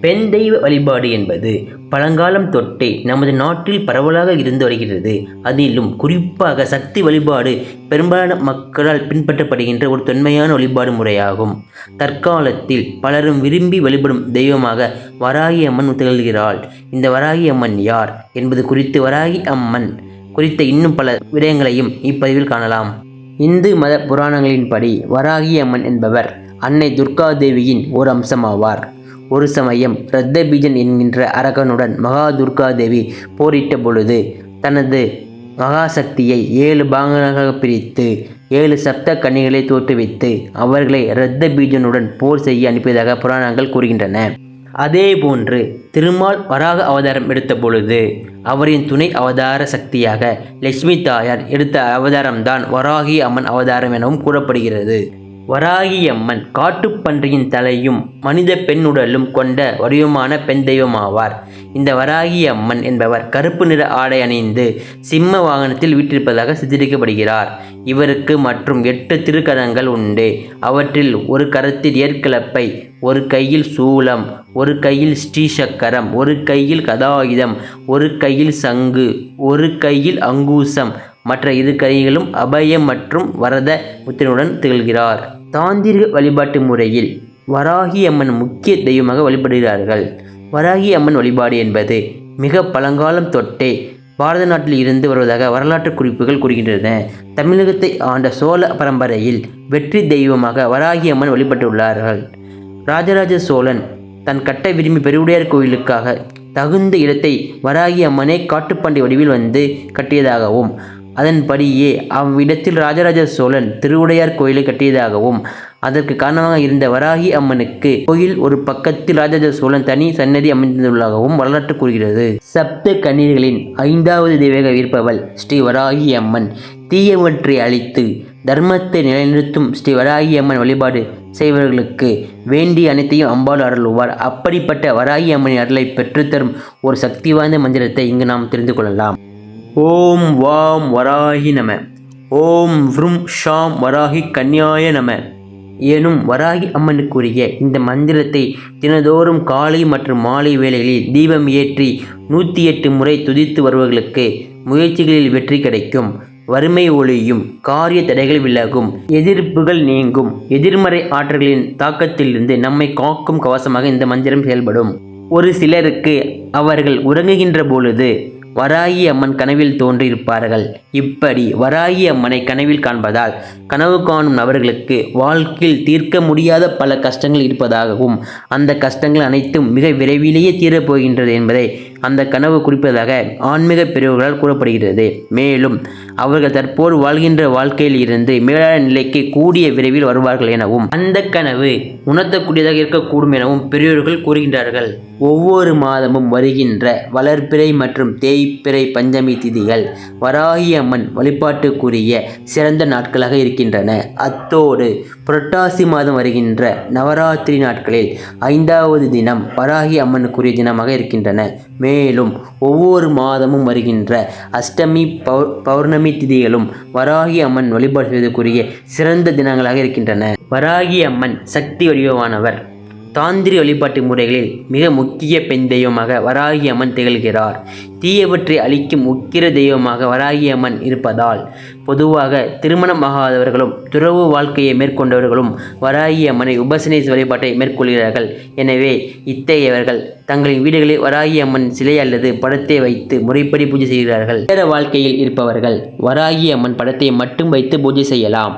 பெண் தெய்வ வழிபாடு என்பது பழங்காலம் தொட்டே நமது நாட்டில் பரவலாக இருந்து வருகிறது. அதிலும் குறிப்பாக சக்தி வழிபாடு பெரும்பாலான மக்களால் பின்பற்றப்படுகின்ற ஒரு தொன்மையான வழிபாடு முறையாகும். தற்காலத்தில் பலரும் விரும்பி வழிபடும் தெய்வமாக வராகி அம்மன் திகழ்கிறாள். இந்த வராகி அம்மன் யார் என்பது குறித்து வராகி அம்மன் குறித்த இன்னும் பல விடயங்களையும் இப்பதிவில் காணலாம். இந்து மத புராணங்களின்படி வராகி அம்மன் என்பவர் அன்னை துர்கா தேவியின் ஒரு அம்சமாவார். ஒரு சமயம் ரத்தபீஜன் என்கின்ற அரகனுடன் மகா துர்கா தேவி போரிட்ட பொழுது தனது மகாசக்தியை ஏழு பாகங்களாக பிரித்து ஏழு சப்த கன்னிகளை தோற்றுவித்து அவர்களை இரத்த பீஜனுடன் போர் செய்ய அனுப்பியதாக புராணங்கள் கூறுகின்றன. அதேபோன்று திருமால் வராக அவதாரம் எடுத்த பொழுது அவரின் துணை அவதார சக்தியாக லட்சுமி தாயார் எடுத்த அவதாரம்தான் வராகி அம்மன் அவதாரம் எனவும் கூறப்படுகிறது. வராகியம்மன் காட்டுப்பன்றியின் தலையும் மனித பெண்ணுடலும் கொண்ட வடிவமான பெண் தெய்வமாவார் இந்த வராகி அம்மன் என்பவர் கருப்பு நிற ஆடை அணிந்து சிம்ம வாகனத்தில் வீட்டிருப்பதாக சித்தரிக்கப்படுகிறார். இவருக்கு மற்றும் எட்டு திருக்கரங்கள் உண்டு. அவற்றில் ஒரு கரத்தில் ஏற்கிழப்பை ஒரு கையில் சூலம் ஒரு கையில் ஸ்ரீசக்கரம் ஒரு கையில் கதாயுதம் ஒரு கையில் சங்கு ஒரு கையில் அங்கூசம் மற்ற இரு கைகளும் அபயம் மற்றும் வரத முத்திரையுடன் திகழ்கிறார். தாந்திரிக வழிபாட்டு முறையில் வராகி அம்மன் முக்கிய தெய்வமாக வழிபடுகிறார்கள். வராகி அம்மன் வழிபாடு என்பது மிக பழங்காலம் தொட்டே பாரத நாட்டில் இருந்து வருவதாக வரலாற்று குறிப்புகள் கூறுகின்றன. தமிழகத்தை ஆண்ட சோழ பரம்பரையில் வெற்றி தெய்வமாக வராகி அம்மன் வழிபட்டுள்ளார்கள். ராஜராஜ சோழன் தன் கட்ட விரும்பி பெருவுடையார் கோயிலுக்காக தகுந்த இடத்தை வராகி அம்மனை காட்டுப்பண்டை வடிவில் வந்து கட்டியதாகவும் அதன்படியே அவ்விடத்தில் ராஜராஜ சோழன் திருவுடையார் கோயிலை கட்டியதாகவும் அதற்கு காரணமாக இருந்த வராகி அம்மனுக்கு கோயில் ஒரு பக்கத்தில் ராஜராஜ சோழன் தனி சன்னதி அமைந்துள்ளதாகவும் வரலாற்று கூறுகிறது. சப்த கண்ணீர்களின் ஐந்தாவது தெய்வக இருப்பவள் ஸ்ரீ வராகி அம்மன் தீயவற்றை அழித்து தர்மத்தை நிலைநிறுத்தும் ஸ்ரீ வராகி அம்மன் வழிபாடு செய்பவர்களுக்கு வேண்டிய அனைத்தையும் அம்பாள் அருள்வார். அப்படிப்பட்ட வராகி அம்மனின் அருளை பெற்றுத்தரும் ஒரு சக்தி வாய்ந்த மந்திரத்தை இங்கு நாம் தெரிந்து கொள்ளலாம். ஓம் வாம் வராகி நம. ஓம் வ்ரும் ஷாம் வராகி கன்யாய நம. எனும் வராகி அம்மனுக்குரிய இந்த மந்திரத்தை தினதோறும் காலை மற்றும் மாலை வேளைகளில் தீபம் ஏற்றி நூற்றி எட்டு முறை துதித்து வருபவர்களுக்கு முயற்சிகளில் வெற்றி கிடைக்கும். வறுமை ஒளியும் காரிய தடைகள் விலகும் எதிர்ப்புகள் நீங்கும் எதிர்மறை ஆற்றல்களின் தாக்கத்திலிருந்து நம்மை காக்கும் கவசமாக இந்த மந்திரம் செயல்படும். ஒரு சிலருக்கு அவர்கள் உறங்குகின்ற பொழுது வராகி அம்மன் கனவில் தோன்றியிருப்பார்கள். இப்படி வராகி அம்மனை கனவில் காண்பதால் கனவு காணும் நபர்களுக்கு வாழ்க்கையில் தீர்க்க முடியாத பல கஷ்டங்கள் இருப்பதாகவும் அந்த கஷ்டங்கள் அனைத்தும் மிக விரைவிலேயே தீரப்போகின்றது என்பதை அந்த கனவு குறிப்பதாக ஆன்மீக பிரிவுகளால் கூறப்படுகிறது. மேலும் அவர்கள் தற்போது வாழ்கின்ற வாழ்க்கையில் இருந்து மேலான நிலைக்கு கூடிய விரைவில் வருவார்கள் எனவும் அந்த கனவு உணர்த்தக்கூடியதாக இருக்கக்கூடும் எனவும் பெரியோர்கள் கூறுகின்றார்கள். ஒவ்வொரு மாதமும் வருகின்ற வளர்ப்பிறை மற்றும் தேய்ப்பிறை பஞ்சமி திதிகள் வராகி அம்மன் வழிபாட்டுக்குரிய சிறந்த நாட்களாக இருக்கின்றன. அத்தோடு புரட்டாசி மாதம் வருகின்ற நவராத்திரி நாட்களில் ஐந்தாவது தினம் வராகி அம்மனுக்குரிய தினமாக இருக்கின்றன. மேலும் ஒவ்வொரு மாதமும் வருகின்ற அஷ்டமி பௌ பௌர்ணமி திதிகளும் வராகி அம்மன் வழிபாடு செய்வதற்குரிய சிறந்த தினங்களாக இருக்கின்றன. வராகி அம்மன் சக்தி வடிவமானவர். தாந்திரி வழிபாட்டு முறைகளில் மிக முக்கிய பெண் தெய்வமாக வராகி அம்மன் திகழ்கிறார். தீயவற்றை அழிக்கும் உக்கிர தெய்வமாக வராகி அம்மன் இருப்பதால் பொதுவாக திருமணமாகாதவர்களும் துறவு வாழ்க்கையை மேற்கொண்டவர்களும் வராகி அம்மனை உபசனை வழிபாட்டை மேற்கொள்கிறார்கள். எனவே இத்தகையவர்கள் தங்களின் வீடுகளில் வராகி அம்மன் சிலை அல்லது படத்தை வைத்து முறைப்படி பூஜை செய்கிறார்கள். வேற வாழ்க்கையில் இருப்பவர்கள் வராகி அம்மன் படத்தை மட்டும் வைத்து பூஜை செய்யலாம்.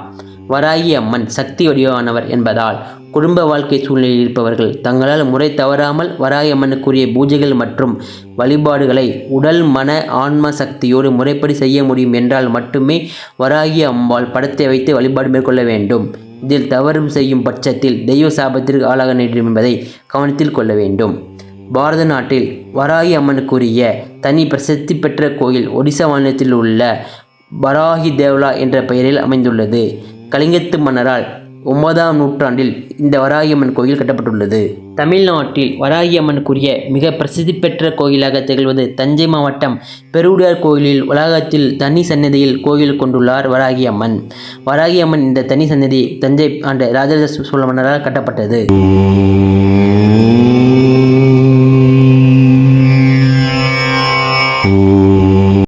வராகி அம்மன் சக்தி வடிவானவர் என்பதால் குடும்ப வாழ்க்கை சூழ்நிலையில் இருப்பவர்கள் தங்களால் முறை தவறாமல் வராகி அம்மனுக்குரிய பூஜைகள் மற்றும் வழிபாடுகளை உடல் மன ஆன்ம சக்தியோடு முறைப்படி செய்ய முடியும் என்றால் மட்டுமே வராகி அம்பாள் படத்தை வைத்து வழிபாடு மேற்கொள்ள வேண்டும். இதில் தவறும் செய்யும் பட்சத்தில் தெய்வ சாபத்திற்கு ஆளாக நேரிடும் என்பதை கவனத்தில் கொள்ள வேண்டும். பாரத நாட்டில் வராகி அம்மனுக்குரிய தனி பிரசித்தி பெற்ற கோயில் ஒடிசா மாநிலத்தில் உள்ள வராகி தேவ்லா என்ற பெயரில் அமைந்துள்ளது. கலிங்கத்து மன்னரால் ஒன்பதாம் நூற்றாண்டில் இந்த வராகியம்மன் கோயில் கட்டப்பட்டுள்ளது. தமிழ்நாட்டில் வராகியம்மனுக்குரிய மிக பிரசித்தி பெற்ற கோயிலாக திகழ்வது தஞ்சை மாவட்டம் பெருவுடையார் கோயிலில் உலகத்தில் தனி சன்னதியில் கோயில் கொண்டுள்ளார் வராகியம்மன். வராகியம்மன் இந்த தனி சன்னதி தஞ்சை ஆண்ட ராஜராஜ சோழ மன்னரால் கட்டப்பட்டது.